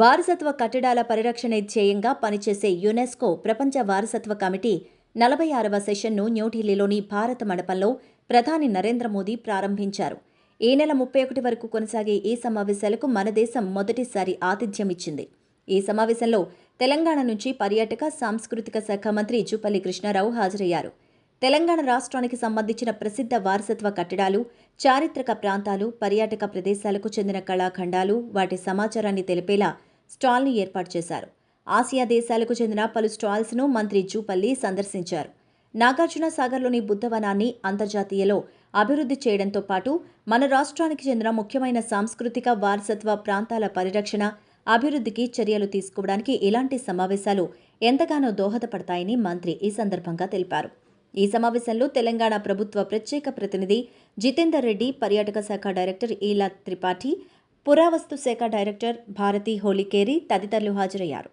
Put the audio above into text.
వారసత్వ కట్టడాల పరిరక్షణ ధ్యేయంగా పనిచేసే యునెస్కో ప్రపంచ వారసత్వ కమిటీ నలభై ఆరవ సెషన్ను న్యూఢిల్లీలోని భారత మండపంలో ప్రధాని నరేంద్ర మోదీ ప్రారంభించారు. ఈ నెల ముప్పై ఒకటి వరకు కొనసాగే ఈ సమావేశాలకు మన దేశం మొదటిసారి ఆతిథ్యం ఇచ్చింది. ఈ సమావేశంలో తెలంగాణ నుంచి పర్యాటక సాంస్కృతిక శాఖ మంత్రి జూపల్లి కృష్ణారావు హాజరయ్యారు. తెలంగాణ రాష్ట్రానికి సంబంధించిన ప్రసిద్ధ వారసత్వ కట్టడాలు చారిత్రక ప్రాంతాలు పర్యాటక ప్రదేశాలకు చెందిన కళాఖండాలు వాటి సమాచారాన్ని తెలిపేలా స్టాల్ని ఏర్పాటు చేశారు. ఆసియా దేశాలకు చెందిన పలు స్టాల్స్ను మంత్రి జూపల్లి సందర్శించారు. నాగార్జున సాగర్లోని బుద్ధవనాన్ని అంతర్జాతీయలో అభివృద్ధి చేయడంతో పాటు మన రాష్ట్రానికి చెందిన ముఖ్యమైన సాంస్కృతిక వారసత్వ ప్రాంతాల పరిరక్షణ అభివృద్ధికి చర్యలు తీసుకోవడానికి ఇలాంటి సమావేశాలు ఎంతగానో దోహదపడతాయని మంత్రి ఈ సందర్భంగా తెలిపారు. ఈ సమావేశంలో తెలంగాణ ప్రభుత్వ ప్రత్యేక ప్రతినిధి జితేందర్ రెడ్డి పర్యాటక శాఖ డైరెక్టర్ ఈలా త్రిపాఠి పురావస్తు శాఖ డైరెక్టర్ భారతి హోలికేరి తదితరులు హాజరయ్యారు.